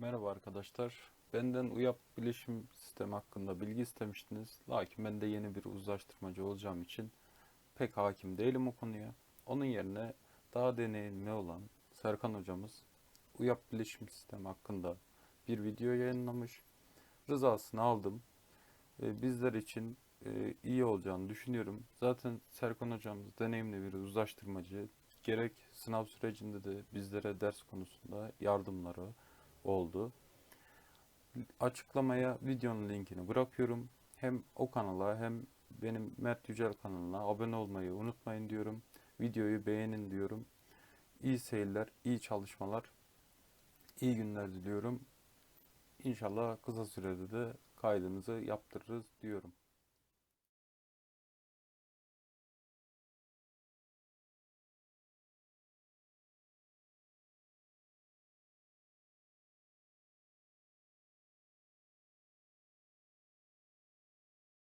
Merhaba arkadaşlar. Benden UYAP bilişim sistemi hakkında bilgi istemiştiniz. Lakin ben de yeni bir uzlaştırmacı olacağım için pek hakim değilim o konuya. Onun yerine daha deneyimli olan Serkan hocamız UYAP bilişim sistemi hakkında bir video yayınlamış. Rızasını aldım. Ee, Bizler için e, iyi olacağını düşünüyorum. Zaten Serkan hocamız deneyimli bir uzlaştırmacı. Gerek sınav sürecinde de bizlere ders konusunda yardımları oldu. Açıklamaya videonun linkini bırakıyorum. Hem o kanala hem benim Mert Yücel kanalına abone olmayı unutmayın diyorum. Videoyu beğenin diyorum. İyi seyirler, iyi çalışmalar, iyi günler diliyorum. İnşallah kısa sürede de kaydınızı yaptırırız diyorum.